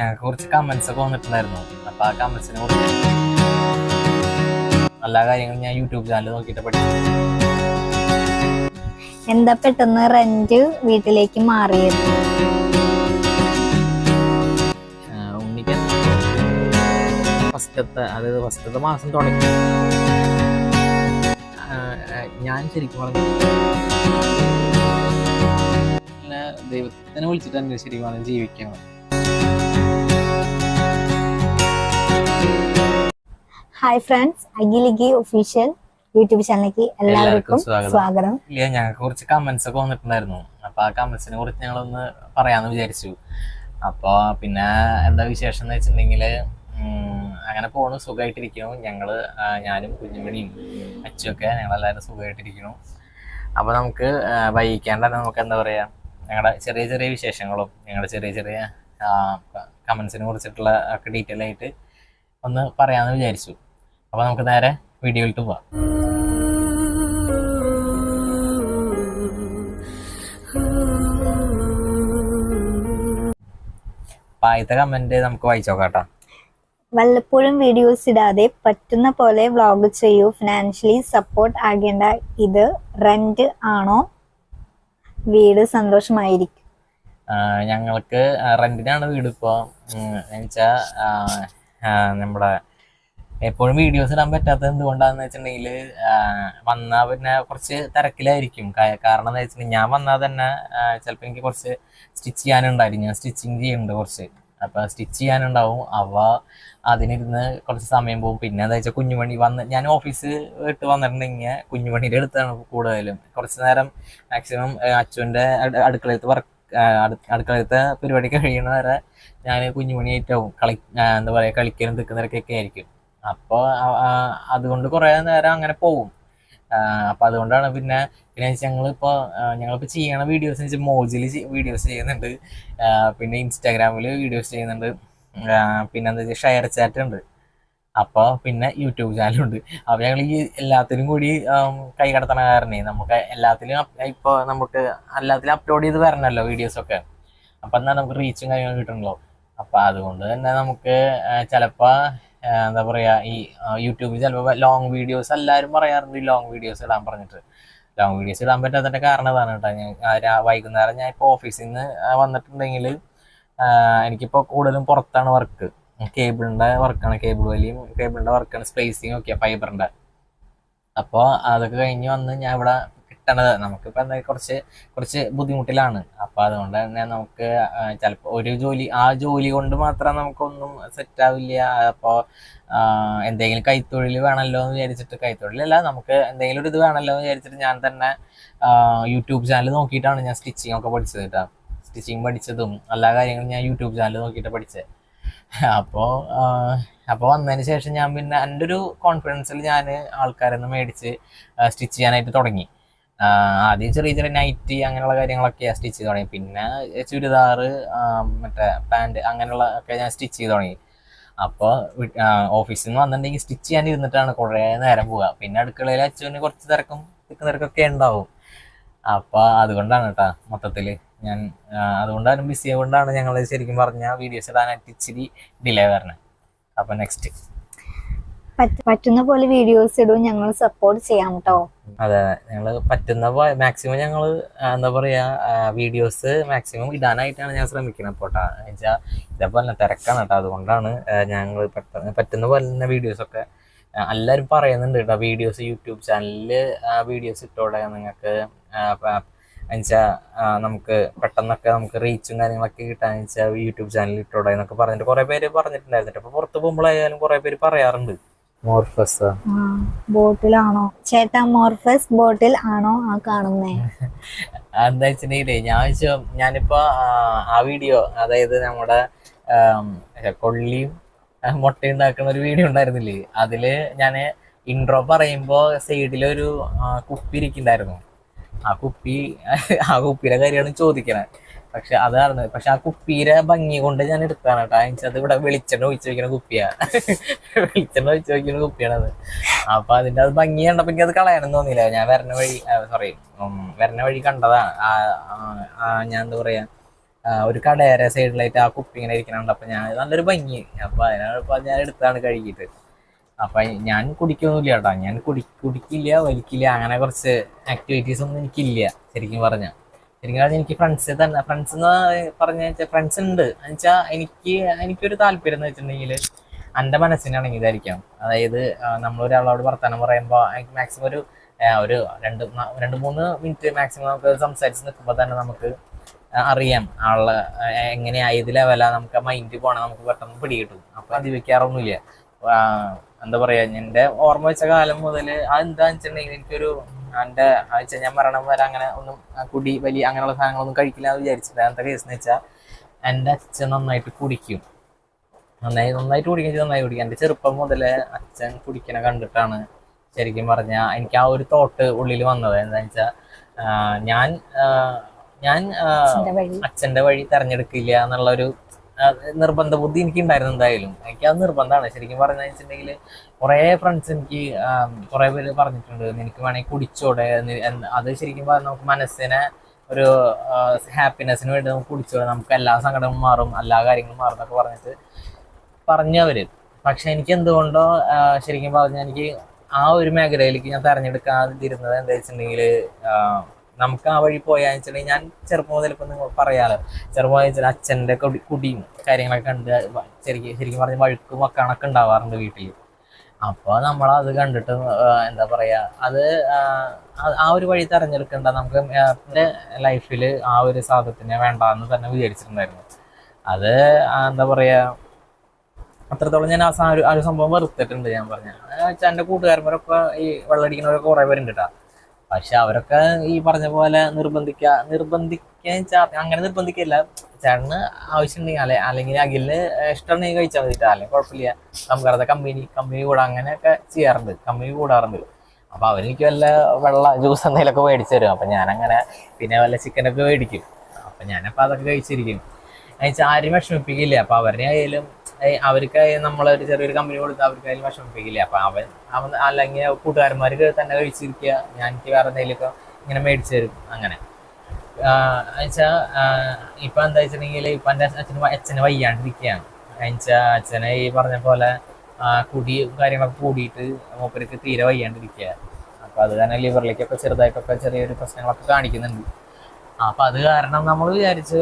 ഞങ്ങൾക്ക് കുറച്ച് കമൻസ് ഒക്കെ വന്നിട്ടുണ്ടായിരുന്നു. അപ്പൊ ആ കമൻസിനെ കുറിച്ച് എല്ലാ കാര്യങ്ങളും ഞാൻ യൂട്യൂബ് ചാനൽ നോക്കിയിട്ട് പഠിച്ചു. എന്താ പെട്ടെന്ന് റെന്റ് വീട്ടിലേക്ക് മാറിയത്? ആഹ് ഉണ്ണിക്ക് ഫസ്റ്റത്തെ അതായത് ഫസ്റ്റത്തെ മാസം തുടങ്ങി. ഞാൻ ശരിക്കും പറഞ്ഞു ദൈവത്തിനെ വിളിച്ചിട്ട് തന്നെ ശരിക്കും പറഞ്ഞാൽ ജീവിക്കണം. ഹായ് ഫ്രണ്ട്സ് അഖിലിഗി ഒഫീഷ്യൽ യൂട്യൂബ് ചാനലിലേക്ക് എല്ലാവർക്കും സ്വാഗതം. ഇല്ല ഞങ്ങൾക്ക് കുറച്ച് കമന്റ്സ് ഒക്കെ വന്നിട്ടുണ്ടായിരുന്നു. അപ്പൊ ആ കമന്റ്സിനെ കുറിച്ച് ഞങ്ങളൊന്ന് പറയാന്ന് വിചാരിച്ചു. അപ്പൊ പിന്നെ എന്താ വിശേഷം എന്ന് വെച്ചിട്ടുണ്ടെങ്കിൽ ഉം, അങ്ങനെ പോണു. സുഖമായിട്ടിരിക്കുന്നു ഞങ്ങൾ ഞാനും കുഞ്ഞുമണിയും അച്ചുമൊക്കെ ഞങ്ങളെല്ലാവരും സുഖമായിട്ടിരിക്കുന്നു അപ്പൊ നമുക്ക് വൈകിക്കാണ്ട് തന്നെ നമുക്ക് എന്താ പറയാ ഞങ്ങളുടെ ചെറിയ ചെറിയ വിശേഷങ്ങളും ഞങ്ങളുടെ ചെറിയ ചെറിയ കമന്റ്സിനെ കുറിച്ചിട്ടുള്ള ഒക്കെ ഡീറ്റെയിൽ ആയിട്ട് ഒന്ന് പറയാന്ന് വിചാരിച്ചു. അപ്പൊ നമുക്ക് നേരെ വീഡിയോയിലോട്ട് പോവാം. അപ്പൊ ആദ്യത്തെ കമന്റ് നമുക്ക് വായിച്ചു നോക്കാം വല്ലപ്പോഴും വീഡിയോസ് ഇടാതെ പറ്റുന്ന പോലെ വ്ളോഗ് ചെയ്യൂ. ഫിനാൻഷ്യലി സപ്പോർട്ട് ആകേണ്ട ഇത് റെന്റ് ആണോ? വീട് സന്തോഷമായിരിക്കും. ഞങ്ങൾക്ക് റെന്റിനാണ് വീട് ഇപ്പോൾ എന്നുവെച്ചാ നമ്മുടെ എപ്പോഴും വീഡിയോസ് ഇടാൻ പറ്റാത്തത് എന്തുകൊണ്ടാന്ന് വെച്ചിട്ടുണ്ടെങ്കിൽ വന്നാൽ പിന്നെ കുറച്ച് തിരക്കിലായിരിക്കും. കാരണം എന്ന് വെച്ചിട്ടുണ്ടെങ്കിൽ ഞാൻ വന്നാൽ തന്നെ ചിലപ്പോൾ എനിക്ക് കുറച്ച് സ്റ്റിച്ച് ചെയ്യാനുണ്ടായിരുന്നു ഞാൻ സ്റ്റിച്ചിങ് ചെയ്യുന്നുണ്ട് കുറച്ച്. അപ്പോൾ സ്റ്റിച്ച് ചെയ്യാനുണ്ടാവും. അവ അതിനിരുന്ന് കുറച്ച് സമയം പോകും. പിന്നെ എന്താ വെച്ചാൽ കുഞ്ഞുമണി വന്ന് ഞാൻ ഓഫീസ് വിട്ട് വന്നിട്ടുണ്ടെങ്കിൽ കുഞ്ഞുമണിയുടെ അടുത്താണ് കൂടുതലും. കുറച്ച് നേരം മാക്സിമം അച്ഛന്റെ അടുക്കളയത്ത് വർക്ക് അടുക്കളയത്തെ പരിപാടി കഴിയണ വരെ ഞാൻ കുഞ്ഞുമണിയായിട്ടാവും കളി എന്താ പറയുക കളിക്കലും നിൽക്കുന്നവരൊക്കെ ആയിരിക്കും. അപ്പോൾ അതുകൊണ്ട് കുറേ നേരം അങ്ങനെ പോകും അപ്പം അതുകൊണ്ടാണ് പിന്നെ പിന്നെ ഞങ്ങളിപ്പോൾ ഞങ്ങളിപ്പോൾ ചെയ്യണ വീഡിയോസ് വെച്ചാൽ മോജിൽ വീഡിയോസ് ചെയ്യുന്നുണ്ട്. പിന്നെ ഇൻസ്റ്റാഗ്രാമിൽ വീഡിയോസ് ചെയ്യുന്നുണ്ട്. പിന്നെ എന്താ വെച്ചാൽ ഷെയർ ചാറ്റ് ഉണ്ട്. അപ്പോൾ പിന്നെ യൂട്യൂബ് ചാനലുണ്ട് അപ്പോൾ ഞങ്ങൾ ഈ എല്ലാത്തിനും കൂടി കൈ കടത്തണ കാരണേ നമുക്ക് എല്ലാത്തിലും ഇപ്പോൾ നമുക്ക് എല്ലാത്തിലും അപ്ലോഡ് ചെയ്ത് വരണമല്ലോ വീഡിയോസൊക്കെ അപ്പം എന്നാൽ നമുക്ക് റീച്ചും കാര്യങ്ങളും കിട്ടണല്ലോ. അപ്പോൾ അതുകൊണ്ട് തന്നെ നമുക്ക് ചിലപ്പോൾ എന്താ പറയുക ഈ യൂട്യൂബിൽ ചിലപ്പോൾ ലോങ് വീഡിയോസ് എല്ലാവരും പറയാറുണ്ട് ഈ ലോങ് വീഡിയോസ് ഇടാൻ പറഞ്ഞിട്ട്. ലോങ് വീഡിയോസ് ഇടാൻ പറ്റാത്തതിന്റെ കാരണം ഇതാണ് കേട്ടോ. ഞാൻ വൈകുന്നേരം ഞാൻ ഇപ്പോൾ ഓഫീസിൽ നിന്ന് വന്നിട്ടുണ്ടെങ്കിൽ എനിക്കിപ്പോൾ കൂടുതലും പുറത്താണ് വർക്ക് കേബിളിന്റെ വർക്കാണ് കേബിൾ വലിയും കേബിളിന്റെ വർക്കാണ് സ്പേസിങ് ഒക്കെ ഫൈബറിന്റെ അപ്പോൾ അതൊക്കെ കഴിഞ്ഞ് വന്ന് ഞാൻ ഇവിടെ കിട്ടണത്. നമുക്കിപ്പോൾ എന്താ കുറച്ച് കുറച്ച് ബുദ്ധിമുട്ടിലാണ്. അപ്പോൾ അതുകൊണ്ട് തന്നെ നമുക്ക് ചിലപ്പോൾ ഒരു ജോലി ആ ജോലി കൊണ്ട് മാത്രം നമുക്കൊന്നും സെറ്റ് ആവില്ല. അപ്പോൾ എന്തെങ്കിലും കൈത്തൊഴിൽ വേണമല്ലോ എന്ന് വിചാരിച്ചിട്ട് കൈത്തൊഴിലല്ല നമുക്ക് എന്തെങ്കിലും ഒരു ഇത് വേണമല്ലോ എന്ന് വിചാരിച്ചിട്ട് ഞാൻ തന്നെ യൂട്യൂബ് ചാനൽ നോക്കിയിട്ടാണ് ഞാൻ സ്റ്റിച്ചിങ് ഒക്കെ പഠിച്ചത് കേട്ടോ. സ്റ്റിച്ചിങ് പഠിച്ചതും എല്ലാ കാര്യങ്ങളും ഞാൻ യൂട്യൂബ് ചാനൽ നോക്കിയിട്ട് പഠിച്ചത് അപ്പോൾ അപ്പോൾ വന്നതിന് ശേഷം ഞാൻ പിന്നെ എന്റെ ഒരു കോൺഫിഡൻസിൽ ഞാൻ ആൾക്കാരെ നിന്ന് മേടിച്ച് സ്റ്റിച്ച് ചെയ്യാനായിട്ട് തുടങ്ങി. ആദ്യം ചെറിയ ചെറിയ നൈറ്റി അങ്ങനെയുള്ള കാര്യങ്ങളൊക്കെ ഞാൻ സ്റ്റിച്ച് ചെയ്ത് തുടങ്ങി. പിന്നെ ചുരിദാറ് മറ്റേ പാന്റ് അങ്ങനെയുള്ള ഒക്കെ ഞാൻ സ്റ്റിച്ച് ചെയ്ത് തുടങ്ങി. അപ്പോൾ ഓഫീസിൽ നിന്ന് വന്നിട്ടുണ്ടെങ്കിൽ സ്റ്റിച്ച് ചെയ്യാൻ ഇരുന്നിട്ടാണ് കുറേ നേരം പോവുക. പിന്നെ അടുക്കളയിൽ അച്ഛന് കുറച്ച് തിരക്കും തിക്ക് തിരക്കൊക്കെ ഉണ്ടാവും. അപ്പോൾ അതുകൊണ്ടാണ് കേട്ടോ മൊത്തത്തിൽ ഞാൻ അതുകൊണ്ടാണ് ബിസി ആയതുകൊണ്ടാണ് ഞങ്ങൾ ശരിക്കും പറഞ്ഞാൽ വീഡിയോസ് ഇടാനായിട്ട് ഇച്ചിരി ഡിലേ വരണേ. അപ്പോൾ നെക്സ്റ്റ് പറ്റുന്ന പോലെ വീഡിയോസ് ഇടും ഞങ്ങൾ സപ്പോർട്ട് ചെയ്യാം കേട്ടോ അതെ ഞങ്ങൾ പറ്റുന്ന മാക്സിമം ഞങ്ങൾ എന്താ പറയാ വീഡിയോസ് മാക്സിമം ഇടാനായിട്ടാണ് ഞാൻ ശ്രമിക്കുന്നത് പോട്ടാ വെച്ചാൽ ഇതേപോലെ തന്നെ തിരക്കാണ് കേട്ടോ അതുകൊണ്ടാണ് ഞങ്ങൾ പറ്റുന്ന പോലെ തന്നെ വീഡിയോസ് ഒക്കെ ആ, എല്ലാവരും പറയുന്നുണ്ട് കേട്ടോ വീഡിയോസ് യൂട്യൂബ് ചാനലിൽ വീഡിയോസ് ഇട്ടോടെ നിങ്ങൾക്ക് എന്നുവെച്ചാൽ നമുക്ക് പെട്ടെന്നൊക്കെ നമുക്ക് റീച്ചും കാര്യങ്ങളൊക്കെ കിട്ടാന്ന് വെച്ചാൽ യൂട്യൂബ് ചാനലിൽ ഇട്ടോടെ എന്നൊക്കെ പറഞ്ഞിട്ട് കുറേ പേര് പറഞ്ഞിട്ടുണ്ടായിരുന്നു അപ്പോൾ പുറത്ത് പോകുമ്പോഴായാലും കുറേ പേര് പറയാറുണ്ട്. മോർഫസ് ബോട്ടിലാണോ? ചേട്ടാ മോർഫസ് ബോട്ടിൽ ആണോ ആ കാണുന്നേ? എന്താ വെച്ചിട്ടുണ്ടെങ്കിലേ ഞാൻ വെച്ചു ഞാനിപ്പോ ആ, വീഡിയോ അതായത് നമ്മുടെ കൊള്ളിയും മുട്ട മുട്ടയും ഉണ്ടാക്കുന്ന ഒരു വീഡിയോ ഉണ്ടായിരുന്നില്ലേ? അതിൽ ഞാൻ ഇൻട്രോ പറയുമ്പോ സൈഡിലൊരു കുപ്പി ഇരിക്കുന്നുണ്ടായിരുന്നു. ആ കുപ്പി ആ കുപ്പിയുടെ കാര്യമാണ് ചോദിക്കണേ. പക്ഷെ അതാണ് പക്ഷെ ആ കുപ്പീരെ ഭംഗി കൊണ്ട് ഞാൻ എടുത്താണ് കേട്ടോ. അത് ഇവിടെ വെളിച്ചെണ്ണ ഒഴിച്ചു വെക്കുന്ന കുപ്പിയാണ്. വെളിച്ചെണ്ണ ഒഴിച്ചു വെക്കുന്ന കുപ്പിയാണത് അപ്പൊ അതിന്റെ അത് ഭംഗി കണ്ടപ്പോ എനിക്ക് അത് കളയാനൊന്നും തോന്നിയില്ല. ഞാൻ വരണ വഴി സോറി വരണ വഴി കണ്ടതാണ്. ഞാൻ എന്താ പറയാ ഒരു കടയര സൈഡിലായിട്ട് ആ കുപ്പി ഇങ്ങനെ ഇരിക്കണുണ്ട് അപ്പൊ ഞാൻ നല്ലൊരു ഭംഗി. അപ്പൊ അതിനപ്പോ ഞാൻ എടുത്താണ് കഴുകിയിട്ട്. അപ്പൊ ഞാൻ കുടിക്കൊന്നുമില്ല കേട്ടോ. ഞാൻ കുടി കുടിക്കില്ല വലിക്കില്ല അങ്ങനെ കുറച്ച് ആക്ടിവിറ്റീസ് ഒന്നും എനിക്കില്ല ശരിക്കും പറഞ്ഞ. ശരിക്കും എനിക്ക് ഫ്രണ്ട്സ് തന്നെ. ഫ്രണ്ട്സ് എന്ന് പറഞ്ഞ ഫ്രണ്ട്സ് ഉണ്ട്. എന്നുവെച്ചാൽ എനിക്ക് എനിക്കൊരു താല്പര്യം എന്ന് വെച്ചിട്ടുണ്ടെങ്കിൽ എന്റെ മനസ്സിനാണെങ്കിൽ ഇതായിരിക്കാം. അതായത് നമ്മളൊരാളോട് വർത്തമാനം പറയുമ്പോൾ മാക്സിമം ഒരു ഒരു രണ്ട് രണ്ട് മൂന്ന് മിനിറ്റ് മാക്സിമം നമുക്ക് സംസാരിച്ച് നിൽക്കുമ്പോൾ തന്നെ നമുക്ക് അറിയാം ആളെ ആ, എങ്ങനെയാ ഏത് ലെവലാണ് നമുക്ക് മൈൻഡ് പോകണം നമുക്ക് പെട്ടെന്ന് പിടികിട്ടും. അപ്പം അത് വയ്ക്കാറൊന്നുമില്ല എന്താ പറയുക എന്റെ ഓർമ്മ വെച്ച കാലം മുതൽ അതെന്താണെന്ന് വെച്ചിട്ടുണ്ടെങ്കിൽ എനിക്കൊരു എന്റെ ആഴ്ച ഞാൻ മരണം വരെ അങ്ങനെ ഒന്നും കുടി വലിയ അങ്ങനെയുള്ള സാധനങ്ങളൊന്നും കഴിക്കില്ല എന്ന് വിചാരിച്ചില്ല എന്താ കേസ് എന്ന് വെച്ചാൽ എന്റെ അച്ഛൻ നന്നായിട്ട് കുടിക്കും. നന്നായി നന്നായിട്ട് കുടിക്കും ചെയ്ത് നന്നായി കുടിക്കും. എന്റെ ചെറുപ്പം മുതലേ അച്ഛൻ കുടിക്കണ കണ്ടിട്ടാണ് ശരിക്കും പറഞ്ഞാൽ എനിക്ക് ആ ഒരു തോട്ട് ഉള്ളിൽ വന്നത്. എന്താണെന്ന് വെച്ചാൽ ഞാൻ ഞാൻ അച്ഛന്റെ അച്ഛന്റെ വഴി തെരഞ്ഞെടുക്കില്ല എന്നുള്ളൊരു നിർബന്ധ ബുദ്ധി എനിക്ക് ഉണ്ടായിരുന്നു എന്തായാലും. എനിക്ക് അത് നിർബന്ധമാണ്. ശരിക്കും പറഞ്ഞു വെച്ചിട്ടുണ്ടെങ്കിൽ കുറേ ഫ്രണ്ട്സ് എനിക്ക് കുറേ പേര് പറഞ്ഞിട്ടുണ്ട്. നിനക്ക് വേണമെങ്കിൽ കുടിച്ചോടെ അത് ശരിക്കും പറഞ്ഞാൽ നമുക്ക് മനസ്സിനെ ഒരു ഹാപ്പിനെസ്സിന് വേണ്ടി നമുക്ക് കുടിച്ചോടെ. നമുക്ക് എല്ലാ സങ്കടവും മാറും എല്ലാ കാര്യങ്ങളും മാറും എന്നൊക്കെ പറഞ്ഞിട്ട് പറഞ്ഞവര്. പക്ഷെ എനിക്ക് എന്തുകൊണ്ടോ ശരിക്കും പറഞ്ഞാൽ എനിക്ക് ആ ഒരു മേഖലയിലേക്ക് ഞാൻ തെരഞ്ഞെടുക്കാതിരുന്നത് എന്താ വെച്ചിട്ടുണ്ടെങ്കിൽ നമുക്ക് ആ വഴി പോയാന്ന് വെച്ചിട്ടുണ്ടെങ്കിൽ ഞാൻ ചെറുപ്പം മുതൽ ഇപ്പം നിങ്ങൾ പറയാലോ ചെറുപ്പം വെച്ചാൽ അച്ഛന്റെ കുടി കുടിയും കാര്യങ്ങളൊക്കെ കണ്ട് വ- ശരിക്കും ശരിക്കും പറഞ്ഞ വഴുക്കും മക്കണൊക്കെ ഉണ്ടാവാറുണ്ട് വീട്ടിൽ അപ്പോൾ നമ്മൾ അത് കണ്ടിട്ട് എന്താ പറയുക അത് ആ, ഒരു വഴി തെരഞ്ഞെടുക്കേണ്ട നമുക്ക് എന്റെ ലൈഫിൽ ആ ഒരു സാധനത്തിനെ വേണ്ടാന്ന് തന്നെ വിചാരിച്ചിട്ടുണ്ടായിരുന്നു. അത് എന്താ പറയുക അത്രത്തോളം ഞാൻ ആ ഒരു- സംഭവം വെറുത്തിട്ടുണ്ട് ഞാൻ പറഞ്ഞ. എന്റെ കൂട്ടുകാരന്മാരൊക്കെ ഈ വെള്ളമടിക്കുന്നവരൊക്കെ കുറേ പേരുണ്ട് കേട്ടോ പക്ഷെ അവരൊക്കെ ഈ പറഞ്ഞ പോലെ നിർബന്ധിക്ക നിർബന്ധിക്കാൻ അങ്ങനെ നിർബന്ധിക്കില്ല ചേട്ടന് ആവശ്യമുണ്ടെങ്കിൽ അല്ലെ അല്ലെങ്കിൽ അഖിലിന് ഇഷ്ടമുണ്ടെങ്കിൽ കഴിച്ചാൽ മതി അല്ലെങ്കിൽ കുഴപ്പമില്ല. നമുക്കറിയാം കമ്പനി കമ്പനി കൂടാ അങ്ങനെയൊക്കെ ചെയ്യാറുണ്ട് കമ്പനി കൂടാറുണ്ട്. അപ്പൊ അവരെനിക്ക് വല്ല വെള്ള ജ്യൂസ് എന്തെങ്കിലുമൊക്കെ മേടിച്ചു തരും. അപ്പൊ ഞാനങ്ങനെ പിന്നെ വല്ല ചിക്കനൊക്കെ മേടിക്കും. അപ്പൊ ഞാനപ്പോ അതൊക്കെ കഴിച്ചിരിക്കും. എന്നുവെച്ചാൽ ആരും വിഷമിപ്പിക്കില്ല. അപ്പൊ അവരുടെ ആയാലും ഏയ് നമ്മൾ ഒരു ചെറിയൊരു കമ്പനി കൊടുത്ത് അവർക്ക് അതിൽ വിഷമിപ്പിക്കില്ല അപ്പൊ അവൻ അവൻ അല്ലെങ്കിൽ കൂട്ടുകാരന്മാർക്ക് തന്നെ കഴിച്ചിരിക്കുക. ഞാൻ എനിക്ക് വേറെ എന്തെങ്കിലുമൊക്കെ ഇങ്ങനെ മേടിച്ചു തരും. അങ്ങനെ. എന്നുവെച്ചാൽ ഇപ്പൊ എന്താ വെച്ചിട്ടുണ്ടെങ്കിൽ ഇപ്പൊ എന്റെ അച്ഛന് അച്ഛന് വയ്യാണ്ടിരിക്കുകയാണ്. എന്നുവെച്ചാൽ അച്ഛനെ ഈ പറഞ്ഞ പോലെ കുടി കാര്യങ്ങളൊക്കെ കൂടിയിട്ട് മൂപ്പർക്ക് തീരെ വയ്യാണ്ടിരിക്കുക അപ്പൊ അത് കാരണം ലിവറിലേക്കൊക്കെ ചെറുതായിട്ടൊക്കെ ചെറിയൊരു പ്രശ്നങ്ങളൊക്കെ കാണിക്കുന്നുണ്ട്. അപ്പൊ അത് കാരണം നമ്മൾ വിചാരിച്ചു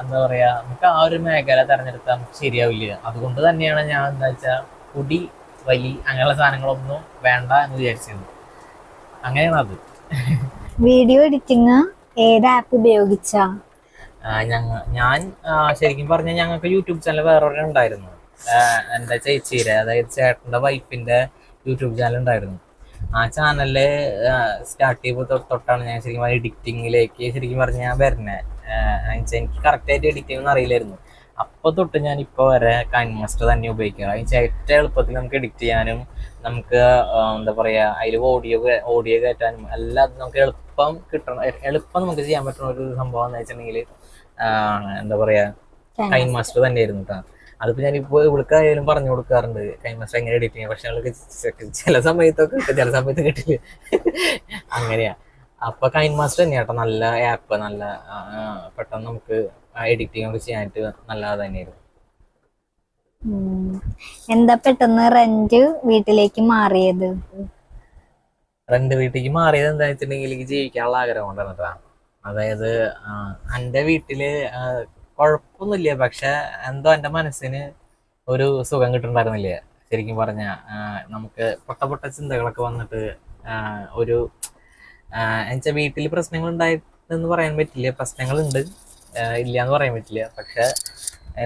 എന്താ പറയാ നമുക്ക് ആ ഒരു മേഖല തെരഞ്ഞെടുത്താൽ നമുക്ക് ശരിയാവില്ല. അതുകൊണ്ട് തന്നെയാണ് ഞാൻ എന്താ വെച്ചാൽ പൊടി വലി അങ്ങനെയുള്ള സാധനങ്ങളൊന്നും വേണ്ട എന്ന് വിചാരിച്ചത് അങ്ങനെയാണ് അത്. വീഡിയോ എഡിറ്റിംഗ് ഏത് ആപ്പ് ഉപയോഗിച്ചാ? ആ, ഞങ്ങ ഞാൻ ശരിക്കും പറഞ്ഞാൽ ഞങ്ങൾക്ക് യൂട്യൂബ് ചാനൽ വേറെ ഉണ്ടായിരുന്നു. എന്താ എന്റെ ചേച്ചിയുടെ അതായത് ചേട്ടന്റെ വൈഫിന്റെ യൂട്യൂബ് ചാനൽ ഉണ്ടായിരുന്നു. ആ ചാനലിൽ സ്റ്റാർട്ട് ചെയ്യുമ്പോൾ തൊട്ടാണ് ഞാൻ ശരിക്കും എഡിറ്റിങ്ങിലേക്ക് ശരിക്കും പറഞ്ഞ് ഞാൻ വരുന്നത് എനിക്ക് കറക്റ്റായിട്ട് എഡിറ്റ് ചെയ്യുമെന്ന് അറിയില്ലായിരുന്നു. അപ്പോൾ തൊട്ട് ഞാൻ ഇപ്പോൾ വരെ കൈൻ മാസ്റ്റർ തന്നെ ഉപയോഗിക്കുക അതിന് ഏറ്റവും എളുപ്പത്തിൽ നമുക്ക് എഡിറ്റ് ചെയ്യാനും നമുക്ക് എന്താ പറയുക അതിൽ ഓഡിയോ ഓഡിയോ കയറ്റാനും എല്ലാം നമുക്ക് എളുപ്പം കിട്ടണം. എളുപ്പം നമുക്ക് ചെയ്യാൻ പറ്റുന്ന ഒരു സംഭവം എന്ന് വെച്ചിട്ടുണ്ടെങ്കിൽ എന്താ പറയാ കൈൻ മാസ്റ്റർ തന്നെയായിരുന്നു കേട്ടോ അതിപ്പോ ഞാനിപ്പോ ഇവിടേക്കായാലും പറഞ്ഞു കൊടുക്കാറുണ്ട്. കൈൻമാസ്റ്റർ എങ്ങനെ എഡിറ്റ് ചെയ്യാം? പക്ഷെ അവൾക്ക് ചില സമയത്തൊക്കെ കിട്ടും. ചില സമയത്ത് കിട്ടില്ല. അങ്ങനെയാ. അപ്പൊ കൈൻ മാസ്റ്റർ തന്നെയാ കേട്ടോ നല്ല ആപ്പ് നല്ല പെട്ടെന്ന് നമുക്ക് എഡിറ്റിംഗ് ഒക്കെ ചെയ്യാനായിട്ട് നല്ലത് തന്നെയായിരുന്നു. എന്താ പെട്ടെന്ന് റെന്റ് വീട്ടിലേക്ക് മാറിയത്? റെന്റ് വീട്ടിലേക്ക് മാറിയത് എന്താ വെച്ചിട്ടുണ്ടെങ്കിൽ എനിക്ക് ജീവിക്കാനുള്ള ആഗ്രഹം കൊണ്ടാണ് കേട്ടോ അതായത് എന്റെ എന്റെ വീട്ടിൽ കുഴപ്പമൊന്നുമില്ല. പക്ഷെ എന്തോ എന്റെ മനസ്സിന് ഒരു സുഖം കിട്ടുന്നുണ്ടായിരുന്നില്ല? ശരിക്കും പറഞ്ഞ നമുക്ക് പൊട്ട പൊട്ട ചിന്തകളൊക്കെ വന്നിട്ട് ഒരു എന്നുവെച്ചാൽ വീട്ടിൽ പ്രശ്നങ്ങൾ ഉണ്ടായിട്ടെന്ന് പറയാൻ പറ്റില്ല. പ്രശ്നങ്ങളുണ്ട്. ഇല്ല എന്ന് പറയാൻ പറ്റില്ല. പക്ഷെ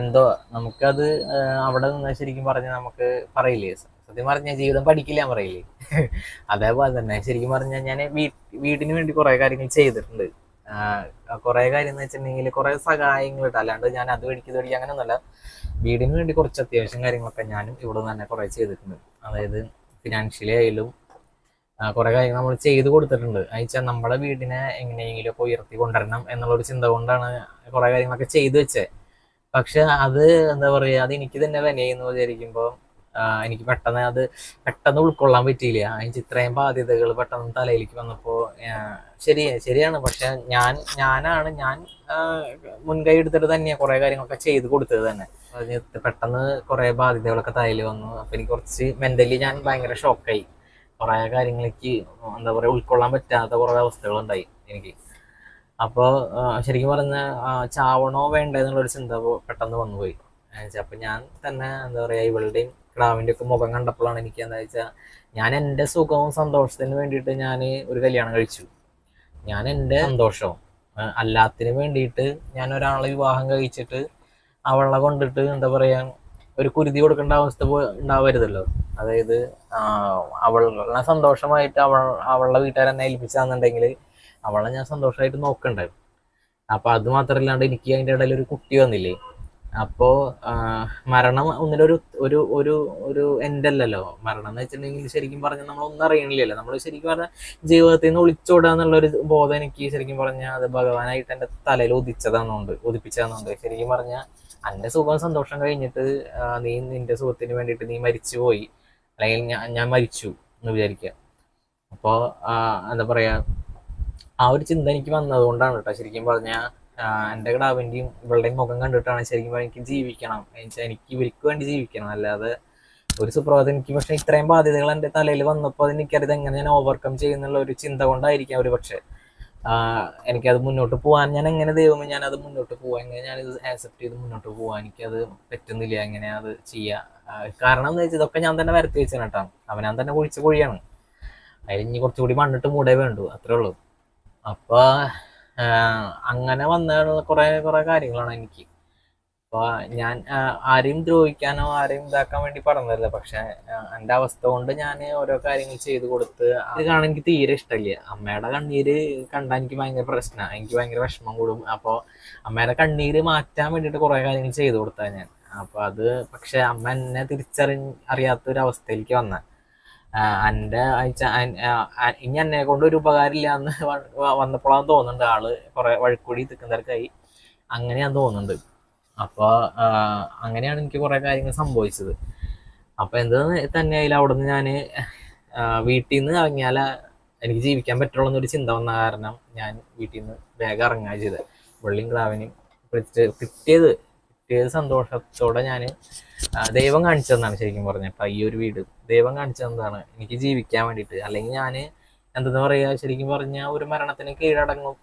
എന്തോ നമുക്കത് അവിടെ നിന്ന് ശരിക്കും പറഞ്ഞാൽ നമുക്ക് പറയില്ലേ? സത്യം പറഞ്ഞാൽ ജീവിതം പഠിക്കില്ല പറയില്ലേ? അതേപോലെ തന്നെ ശരിക്കും പറഞ്ഞാൽ ഞാൻ വീട്ടിന് വേണ്ടി കുറേ കാര്യങ്ങൾ ചെയ്തിട്ടുണ്ട്. കുറെ കാര്യം എന്ന് വെച്ചിട്ടുണ്ടെങ്കിൽ കുറെ സഹായങ്ങൾ ഇട്ട് അല്ലാണ്ട് ഞാൻ അത് മേടിക്കുന്നത് മേടിക്കുക അങ്ങനെയൊന്നുമല്ല. വീടിന് വേണ്ടി കുറച്ച് അത്യാവശ്യം കാര്യങ്ങളൊക്കെ ഞാനും ഇവിടെ നിന്ന് തന്നെ കുറെ ചെയ്തിട്ടുണ്ട്. അതായത് ഫിനാൻഷ്യലി ആയാലും കുറെ കാര്യങ്ങൾ നമ്മൾ ചെയ്തു കൊടുത്തിട്ടുണ്ട്. അയച്ചാൽ നമ്മുടെ വീടിനെ എങ്ങനെയെങ്കിലും ഒക്കെ ഉയർത്തി കൊണ്ടുവരണം എന്നുള്ളൊരു ചിന്ത കൊണ്ടാണ് കുറെ കാര്യങ്ങളൊക്കെ ചെയ്തു വെച്ചത് പക്ഷെ അത് എന്താ പറയുക അത് എനിക്ക് തന്നെ വിനയെന്ന് വിചാരിക്കുമ്പോൾ എനിക്ക് പെട്ടെന്ന് അത് പെട്ടെന്ന് ഉൾക്കൊള്ളാൻ പറ്റിയില്ല. അതിന് ഇത്രയും ബാധ്യതകൾ പെട്ടെന്ന് തലയിലേക്ക് വന്നപ്പോൾ ശരി ശരിയാണ്. പക്ഷെ ഞാൻ ഞാനാണ് ഞാൻ മുൻകൈ എടുത്തിട്ട് തന്നെയാണ് കുറേ കാര്യങ്ങളൊക്കെ ചെയ്ത് കൊടുത്തത് തന്നെ. പെട്ടെന്ന് കുറേ ബാധ്യതകളൊക്കെ തലയിൽ വന്നു. അപ്പം എനിക്ക് കുറച്ച് മെന്റലി ഞാൻ ഭയങ്കര ഷോക്കായി കുറേ കാര്യങ്ങളേക്ക് എന്താ പറയുക ഉൾക്കൊള്ളാൻ പറ്റാത്ത കുറേ അവസ്ഥകളുണ്ടായി എനിക്ക്. അപ്പോൾ ശരിക്കും പറഞ്ഞ ചാവണോ വേണ്ടേ എന്നുള്ളൊരു ചിന്ത പെട്ടെന്ന് വന്നുപോയി. അപ്പം ഞാൻ തന്നെ എന്താ പറയുക ഇവളുടെയും ക്രാവിന്റെ ഒക്കെ മുഖം കണ്ടപ്പോഴാണ് എനിക്ക് എന്താ വെച്ചാൽ ഞാൻ എന്റെ സുഖവും സന്തോഷത്തിന് വേണ്ടിയിട്ട് ഞാൻ ഒരു കല്യാണം കഴിച്ചു. ഞാൻ എന്റെ സന്തോഷവും അല്ലാത്തിന് വേണ്ടിയിട്ട് ഞാൻ ഒരാളെ വിവാഹം കഴിച്ചിട്ട് അവളെ കൊണ്ടിട്ട് എന്താ പറയുക ഒരു കുരുതി കൊടുക്കേണ്ട അവസ്ഥ ഉണ്ടാവരുതല്ലോ. അതായത് അവളെ സന്തോഷമായിട്ട് അവൾ അവളുടെ വീട്ടുകാരെന്നെ ഏൽപ്പിച്ചാന്നുണ്ടെങ്കിൽ അവളെ ഞാൻ സന്തോഷമായിട്ട് നോക്കണ്ടായിരുന്നു അപ്പൊ അത് മാത്രമല്ലാണ്ട് എനിക്ക് അതിന്റെ ഇടയിൽ ഒരു കുട്ടി വന്നില്ലേ അപ്പോ മരണം ഒന്നിലൊരു ഒരു ഒരു ഒരു എന്റെ അല്ലല്ലോ. മരണം എന്ന് വെച്ചിട്ടുണ്ടെങ്കിൽ ശരിക്കും പറഞ്ഞാൽ നമ്മൾ ഒന്നും അറിയണില്ലല്ലോ. നമ്മൾ ശരിക്കും പറഞ്ഞാൽ ജീവിതത്തിൽ നിന്ന് ഒളിച്ചോടുക എന്നുള്ളൊരു ബോധം എനിക്ക് ശരിക്കും പറഞ്ഞാൽ അത് ഭഗവാനായിട്ട് എന്റെ തലയിൽ ഉദിച്ചതാണെന്നുണ്ട് ഉദിപ്പിച്ചതാണെന്നുണ്ട്. ശരിക്കും പറഞ്ഞാൽ അന്റെ സുഖം സന്തോഷം കഴിഞ്ഞിട്ട് നീ നിന്റെ സുഖത്തിന് വേണ്ടിയിട്ട് നീ മരിച്ചു പോയി അല്ലെങ്കിൽ ഞാൻ ഞാൻ മരിച്ചു എന്ന് വിചാരിക്കുക. അപ്പോൾ എന്താ പറയാ ആ ഒരു ചിന്ത എനിക്ക് വന്നതുകൊണ്ടാണ് കേട്ടോ ശരിക്കും പറഞ്ഞാൽ എന്റെ കടാവിന്റെയും ഇവളുടെയും മുഖം കണ്ടിട്ടാണ് ശരിക്കും എനിക്ക് ജീവിക്കണം. എനിക്ക് ഇവർക്ക് വേണ്ടി ജീവിക്കണം. അല്ലാതെ ഒരു സുപ്രഭാതം എനിക്ക് പക്ഷേ ഇത്രയും ബാധ്യതകൾ എന്റെ തലയിൽ വന്നപ്പോൾ എനിക്കറിയത് എങ്ങനെ ഞാൻ ഓവർകം ചെയ്യുന്നുള്ള ഒരു ചിന്ത കൊണ്ടായിരിക്കാം ഒരു പക്ഷേ. എനിക്കത് മുന്നോട്ട് പോകാൻ ഞാൻ എങ്ങനെ ദൈവമേ അത് മുന്നോട്ട് പോകാൻ എങ്ങനെ ഞാനിത് ആക്സെപ്റ്റ് ചെയ്ത് മുന്നോട്ട് പോകാൻ എനിക്കത് പറ്റുന്നില്ല. എങ്ങനെ അത് ചെയ്യുക കാരണം എന്ന് വെച്ചാൽ ഇതൊക്കെ ഞാൻ തന്നെ വരത്തി വെച്ചാണ് കേട്ടോ. അവനാൻ തന്നെ കുഴിച്ച കുഴിയാണ്. അതിൽ ഇനി കുറച്ചുകൂടി മണ്ണിട്ട് മൂടേ വേണ്ടു. അത്രേ ഉള്ളൂ. അപ്പൊ ആഹ് അങ്ങനെ വന്ന കുറെ കുറെ കാര്യങ്ങളാണ് എനിക്ക്. അപ്പൊ ഞാൻ ആരെയും ദ്രോഹിക്കാനോ ആരെയും ഇതാക്കാൻ വേണ്ടി പറഞ്ഞതല്ല. പക്ഷെ എന്റെ അവസ്ഥ കൊണ്ട് ഞാൻ ഓരോ കാര്യങ്ങൾ ചെയ്തു കൊടുത്ത് അത് കാണാൻ എനിക്ക് തീരെ ഇഷ്ടമില്ല. അമ്മയുടെ കണ്ണീര് കണ്ടാൽ എനിക്ക് ഭയങ്കര പ്രശ്നമാണ് എനിക്ക് ഭയങ്കര വിഷമം കൂടും. അപ്പോൾ അമ്മയുടെ കണ്ണീര് മാറ്റാൻ വേണ്ടിയിട്ട് കുറെ കാര്യങ്ങൾ ചെയ്തു കൊടുത്താ ഞാൻ. അപ്പൊ അത് പക്ഷെ അമ്മ എന്നെ തിരിച്ചറി അറിയാത്ത ഒരു അവസ്ഥയിലേക്ക് വന്ന. എന്റെ ഇനി എന്നെ കൊണ്ട് ഒരു ഉപകാരമില്ല എന്ന് വന്നപ്പോഴാണ് തോന്നുന്നുണ്ട് ആൾ കുറെ വഴിക്കൂടി തിക്കുന്നവർക്കായി അങ്ങനെയാന്ന് തോന്നുന്നുണ്ട്. അപ്പോൾ അങ്ങനെയാണ് എനിക്ക് കുറെ കാര്യങ്ങൾ സംഭവിച്ചത്. അപ്പൊ എന്ത് തന്നെയായാലും അവിടെ നിന്ന് ഞാൻ വീട്ടിൽ നിന്ന് ഇറങ്ങിയാൽ എനിക്ക് ജീവിക്കാൻ പറ്റുള്ളൂ എന്നൊരു ചിന്ത വന്ന കാരണം ഞാൻ വീട്ടിൽ നിന്ന് വേഗം ഇറങ്ങുക ചെയ്തത്. വെള്ളിയും ക്ലാവിനെയും കിട്ടിയത് കിട്ടിയത് സന്തോഷത്തോടെ ഞാൻ ദൈവം കാണിച്ചു തന്നാണ് ശരിക്കും അപ്പൊ ഈ ഒരു വീട് ദൈവം കാണിച്ചു തന്നതാണ് എനിക്ക് ജീവിക്കാൻ വേണ്ടിയിട്ട്. അല്ലെങ്കിൽ ഞാൻ എന്തെന്ന് പറയാ ശരിക്കും പറഞ്ഞാൽ ഒരു മരണത്തിന് കീഴടങ്ങും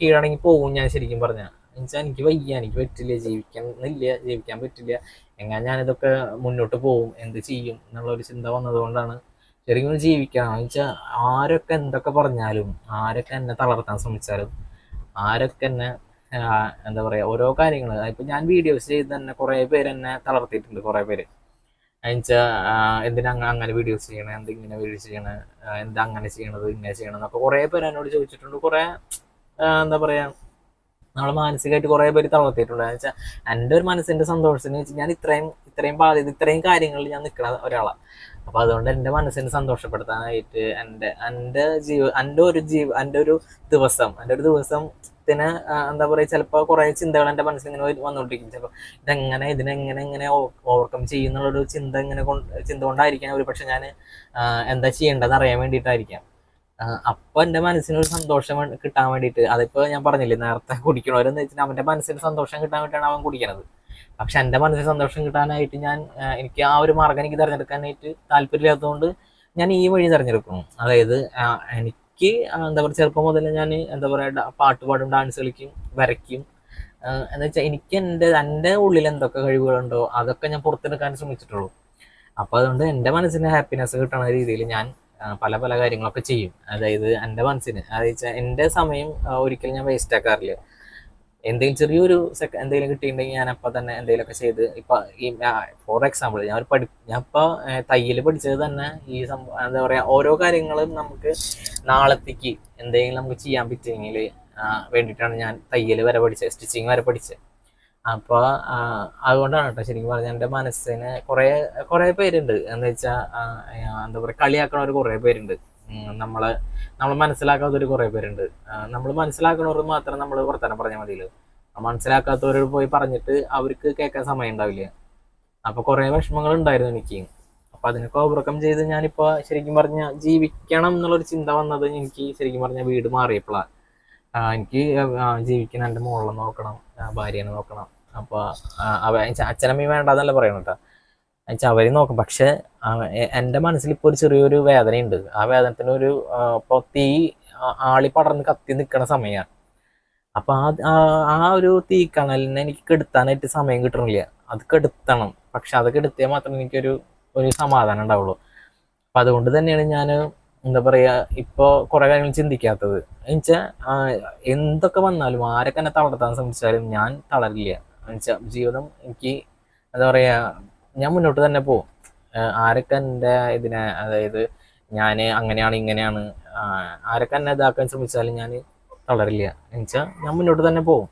കീഴടങ്ങി പോകും ഞാൻ ശരിക്കും പറഞ്ഞാൽ എന്നുവെച്ചാൽ എനിക്ക് വയ്യ എനിക്ക് പറ്റില്ല ജീവിക്കുന്നില്ല ജീവിക്കാൻ പറ്റില്ല. എങ്ങനെ ഞാനിതൊക്കെ മുന്നോട്ട് പോകും എന്ത് ചെയ്യും എന്നുള്ള ഒരു ചിന്ത വന്നതുകൊണ്ടാണ് ശരിക്കും ജീവിക്കണം എന്ന് ആരൊക്കെ എന്തൊക്കെ പറഞ്ഞാലും ആരൊക്കെ എന്നെ തളർത്താൻ ശ്രമിച്ചാലും ആരൊക്കെ എന്നെ എന്താ പറയുക ഓരോ കാര്യങ്ങൾ ഇപ്പം ഞാൻ വീഡിയോസ് ചെയ്ത് തന്നെ കുറേ പേര് എന്നെ തളർത്തിയിട്ടുണ്ട് കുറേ പേര്. എന്നുവെച്ചാൽ എന്തിനാ അങ്ങ- അങ്ങനെ വീഡിയോസ് ചെയ്യണേ? എന്തിങ്ങനെ വീഡിയോസ് ചെയ്യണേ? എന്താ അങ്ങനെ ചെയ്യണത്? ഇങ്ങനെ ചെയ്യണം എന്നൊക്കെ കുറേ പേര് എന്നോട് ചോദിച്ചിട്ടുണ്ട്. കുറേ എന്താ പറയുക നമ്മളെ മാനസികമായിട്ട് കുറേ പേര് തളർത്തിയിട്ടുണ്ട്. എന്ന് വെച്ചാൽ എന്റെ ഒരു മനസ്സിന്റെ സന്തോഷത്തിന് വെച്ച് ഞാൻ ഇത്രയും ഇത്രയും ബാധ്യത ഇത്രയും കാര്യങ്ങളിൽ ഞാൻ നിൽക്കുന്ന ഒരാളാണ് അപ്പോൾ അതുകൊണ്ട് എന്റെ മനസ്സിനെ സന്തോഷപ്പെടുത്താനായിട്ട് എന്റെ എന്റെ ജീവ എന്റെ ഒരു ജീവ എന്റെ ഒരു ദിവസം എന്റെ ഒരു ദിവസത്തിന് ആ, എന്താ പറയുക ചിലപ്പോൾ കുറേ ചിന്തകൾ എന്റെ മനസ്സിൽ ഇങ്ങനെ വന്നുകൊണ്ടിരിക്കും ചിലപ്പോൾ ഇതെങ്ങനെ ഇതിനെങ്ങനെ എങ്ങനെ ഓവർകം ചെയ്യുന്നുള്ളൊരു ചിന്ത ഇങ്ങനെ ചിന്ത കൊണ്ടായിരിക്കാം ഒരു പക്ഷെ ഞാൻ എന്താ ചെയ്യേണ്ടതെന്ന് അറിയാൻ വേണ്ടിയിട്ടായിരിക്കാം. അപ്പൊ എന്റെ മനസ്സിനൊരു സന്തോഷം കിട്ടാൻ വേണ്ടിയിട്ട് അതിപ്പോ ഞാൻ പറഞ്ഞില്ലേ നേരത്തെ കുടിക്കണവരെന്ന് വെച്ചാൽ അവന്റെ മനസ്സിന് സന്തോഷം കിട്ടാൻ വേണ്ടിയിട്ടാണ് അവൻ കുടിക്കണത്. പക്ഷെ എന്റെ മനസ്സിന് സന്തോഷം കിട്ടാനായിട്ട് ഞാൻ എനിക്ക് ആ ഒരു മാർഗം എനിക്ക് തിരഞ്ഞെടുക്കാനായിട്ട് താല്പര്യമില്ലാത്തതുകൊണ്ട് ഞാൻ ഈ വഴി തിരഞ്ഞെടുക്കുന്നു. അതായത് ആ, എനിക്ക് എന്താ പറയുക ചെറുപ്പം മുതൽ ഞാൻ എന്താ പറയുക പാട്ട് പാടും ഡാൻസ് കളിക്കും വരയ്ക്കും. എന്ന് വെച്ചാൽ എനിക്ക് എന്റെ എന്റെ ഉള്ളിൽ എന്തൊക്കെ കഴിവുകളുണ്ടോ അതൊക്കെ ഞാൻ പുറത്തെടുക്കാൻ ശ്രമിച്ചിട്ടുള്ളൂ. അപ്പോൾ അതുകൊണ്ട് എന്റെ മനസ്സിന് ഹാപ്പിനെസ് കിട്ടുന്ന രീതിയിൽ ഞാൻ പല പല കാര്യങ്ങളൊക്കെ ചെയ്യും. അതായത് എന്റെ മനസ്സിന് അതായത് എന്റെ സമയം ഒരിക്കലും ഞാൻ വേസ്റ്റ് ആക്കാറില്ല. എന്തെങ്കിലും ചെറിയൊരു സെക്ക എന്തെങ്കിലും കിട്ടിയിട്ടുണ്ടെങ്കിൽ ഞാൻ അപ്പം തന്നെ എന്തെങ്കിലുമൊക്കെ ചെയ്ത് ഇപ്പൊ ഈ ഫോർ എക്സാമ്പിൾ ഞാൻ ഒരു പഠി ഞാൻ ഇപ്പോൾ തയ്യൽ പഠിച്ചത് തന്നെ ഈ സംഭവം എന്താ പറയാ ഓരോ കാര്യങ്ങളും നമുക്ക് നാളത്തേക്ക് എന്തെങ്കിലും നമുക്ക് ചെയ്യാൻ പറ്റുമെങ്കിൽ വേണ്ടിയിട്ടാണ് ഞാൻ തയ്യൽ വരെ പഠിച്ചത് സ്റ്റിച്ചിങ് വരെ പഠിച്ചത്. അപ്പോൾ അതുകൊണ്ടാണ് കേട്ടോ ശരിക്കും പറഞ്ഞാൽ എന്റെ മനസ്സിന് കുറേ കുറേ പേരുണ്ട്. എന്ന് വെച്ചാൽ എന്താ പറയുക കളിയാക്കണവർ കുറേ പേരുണ്ട്. നമ്മളെ നമ്മൾ മനസ്സിലാക്കാത്തവർ കുറേ പേരുണ്ട്. നമ്മൾ മനസ്സിലാക്കണവർ മാത്രം നമ്മൾ വർത്തമാനം പറഞ്ഞാൽ മതിയല്ലോ. മനസ്സിലാക്കാത്തവരോട് പോയി പറഞ്ഞിട്ട് അവർക്ക് കേൾക്കാൻ സമയം ഉണ്ടാവില്ല. അപ്പൊ കുറേ വിഷമങ്ങൾ ഉണ്ടായിരുന്നു എനിക്ക്. അപ്പൊ അതിനൊക്കെ ഓവർകം ചെയ്ത് ഞാനിപ്പോ ശരിക്കും പറഞ്ഞ ജീവിക്കണം എന്നുള്ളൊരു ചിന്ത വന്നത് എനിക്ക് ശരിക്കും പറഞ്ഞ വീട് മാറിയപ്പോഴാണ് എനിക്ക് ജീവിക്കുന്ന എന്റെ മോളെ നോക്കണം ഭാര്യനെ നോക്കണം. അപ്പൊ ആ, അവ അച്ഛനമ്മയും വേണ്ടെന്നല്ല പറയണം കേട്ടോ എന്നുവെച്ചാൽ അവർ നോക്കും. പക്ഷെ എന്റെ മനസ്സിൽ ഇപ്പോൾ ഒരു ചെറിയൊരു വേദനയുണ്ട്. ആ വേദനത്തിന് ഒരു ഇപ്പോൾ ഇപ്പൊ തീ ആളി പടർന്ന് കത്തി നിൽക്കുന്ന സമയമാണ് അപ്പൊ ആ ആ- ഒരു തീക്കണലിനെ എനിക്ക് കെടുത്താനായിട്ട് സമയം കിട്ടണില്ല. അത് കെടുത്തണം. പക്ഷെ അത് കെടുത്തിയാൽ മാത്രമേ എനിക്കൊരു ഒരു സമാധാനം ഉണ്ടാവുള്ളൂ. അപ്പൊ അതുകൊണ്ട് തന്നെയാണ് ഞാൻ എന്താ പറയാ ഇപ്പൊ കുറേ കാര്യങ്ങൾ ചിന്തിക്കാത്തത്. എന്നുവെച്ചാൽ എന്തൊക്കെ വന്നാലും ആരൊക്കെ എന്നെ തളർത്താൻ ശ്രമിച്ചാലും ഞാൻ തളരില്ല. എന്നുവെച്ചാൽ ജീവിതം എനിക്ക് എന്താ പറയാ ഞാൻ മുന്നോട്ട് തന്നെ ആഹ് ആരൊക്കെ എന്റെ ഇതിനെ അതായത് ഞാൻ അങ്ങനെയാണ് ഇങ്ങനെയാണ് ആരൊക്കെ എന്നെ ഇതാക്കാൻ ശ്രമിച്ചാലും ഞാൻ തളരില്ല. എന്നുവെച്ചാൽ ഞാൻ മുന്നോട്ട് തന്നെ പോകും